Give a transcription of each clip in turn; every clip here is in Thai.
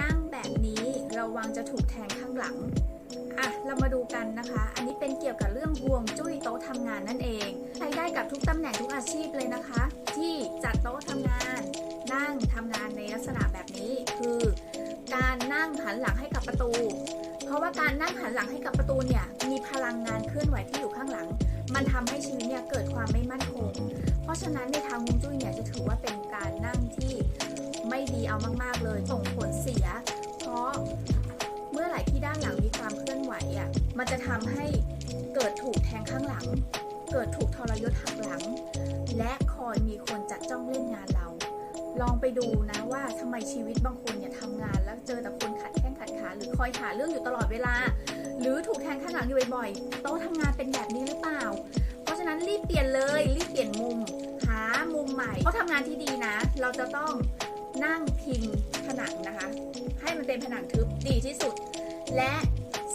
นั่งแบบนี้ระวังจะถูกแทงข้างหลังอะเรามาดูกันนะคะ อันนี้เป็นเกี่ยวกับเรื่องห่วงจุ้ยโต๊ะทำงานนั่นเองใช้ได้กับทุกตำแหน่งทุกอาชีพเลยนะคะ ที่จัดโต๊ะทำงาน นั่งทำงานในลักษณะแบบนี้คือ การนั่งหันหลังให้กับประตู เพราะว่าการนั่งหันหลังให้กับประตูเนี่ยมีพลังงานเคลื่อนไหวที่อยู่ข้างหลัง มันทำให้ชีวิตเนี่ยเกิดความไม่มั่นคง เพราะฉะนั้นในทางฮวงจุ้ยเนี่ยจะถือว่าเป็น ไม่ดีเอามาก ๆ เลยส่งผลเสีย เพราะเมื่อไหร่ที่ด้านหลังมีความเคลื่อนไหวอะมันจะทำให้เกิดถูกแทงข้างหลัง เกิดถูกทรยศหักหลัง และคอยมีคนจัดจ้องเล่นงานเรา ลองไปดูนะว่าทำไมชีวิตบางคนเนี่ยทำงานแล้วเจอแต่คนขัดแข้งขัดขาหรือคอยหาเรื่องอยู่ตลอดเวลา หรือถูกแทงข้างหลังอยู่บ่อยๆโต๊ะทำงานเป็นแบบนี้หรือเปล่า เพราะฉะนั้นรีบเปลี่ยนเลยรีบเปลี่ยนมุมหามุมใหม่เพราะทำงานที่ดีนะ เราจะต้อง นั่งพิงผนังนะคะ ให้มันเป็นผนังทึบดีที่สุด และ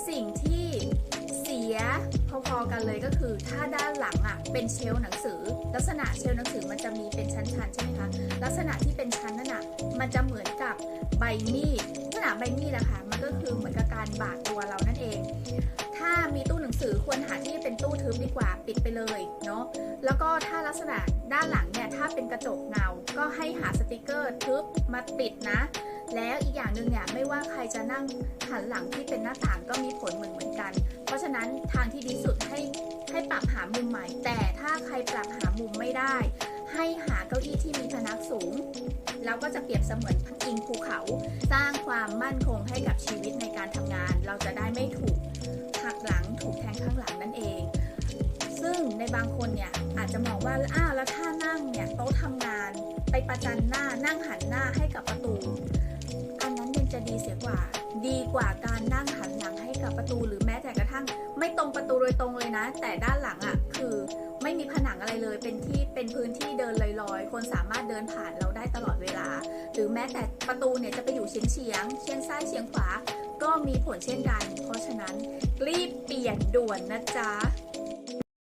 สิ่งที่เสียพอๆกันเลยก็คือ ถ้าด้านหลังอะเป็นเชลหนังสือ ลักษณะเชลหนังสือมันจะมีเป็นชั้นๆใช่ไหมคะลักษณะที่เป็นชั้นนั่นอะมันจะเหมือนกับใบมีดลักษณะใบมีดอะค่ะมันก็คือเหมือนกับการบาดตัวเรานั่นเอง ถ้ามีตู้หนังสือควรหาที่เป็นตู้ทึบดีกว่าปิดไปเลยเนาะแล้วก็ถ้าลักษณะด้านหลัง เป็นกระจกเงา ก็ให้หาสติกเกอร์ทึบมาติดนะ แล้วอีกอย่างหนึ่งเนี่ยไม่ว่าใครจะนั่งหันหลังที่เป็นหน้าต่างก็มีผลเหมือนเหมือนกัน เพราะฉะนั้นทางที่ดีสุดให้ให้ปรับหามุมใหม่ แต่ถ้าใครปรับหามุมไม่ได้ ให้หาเก้าอี้ที่มีพนักสูงเราก็จะเปรียบเสมือนอิงภูเขา สร้างความมั่นคงให้กับชีวิตในการทำงาน เราจะได้ไม่ถูกหักหลังถูกแทงข้างหลังนั่นเอง ซึ่งในบางคนเนี่ยอาจจะมองว่าอ้าวแล้วถ้า เนี่ยโต๊ะทำงาน ไปประจันหน้านั่งหันหน้าให้กับประตู อันนั้นยังจะดีเสียกว่า ดีกว่าการนั่งหันหลังให้กับประตู หรือแม้แต่กระทั่ง ไม่ตรงประตูโดยตรงเลยนะ แต่ด้านหลังอะ่ะคือไม่มีผนังอะไรเลย เป็นที่เป็นพื้นที่เดินลอยๆ คนสามารถเดินผ่านเราได้ตลอดเวลา หรือแม้แต่ประตูเนี่ยจะไปอยู่เฉียงเฉียงๆเฉียงซ้ายเฉียงขวา ก็มีผลเช่นกัน เพราะฉะนั้นรีบเปลี่ยนด่วนนะจ๊ะ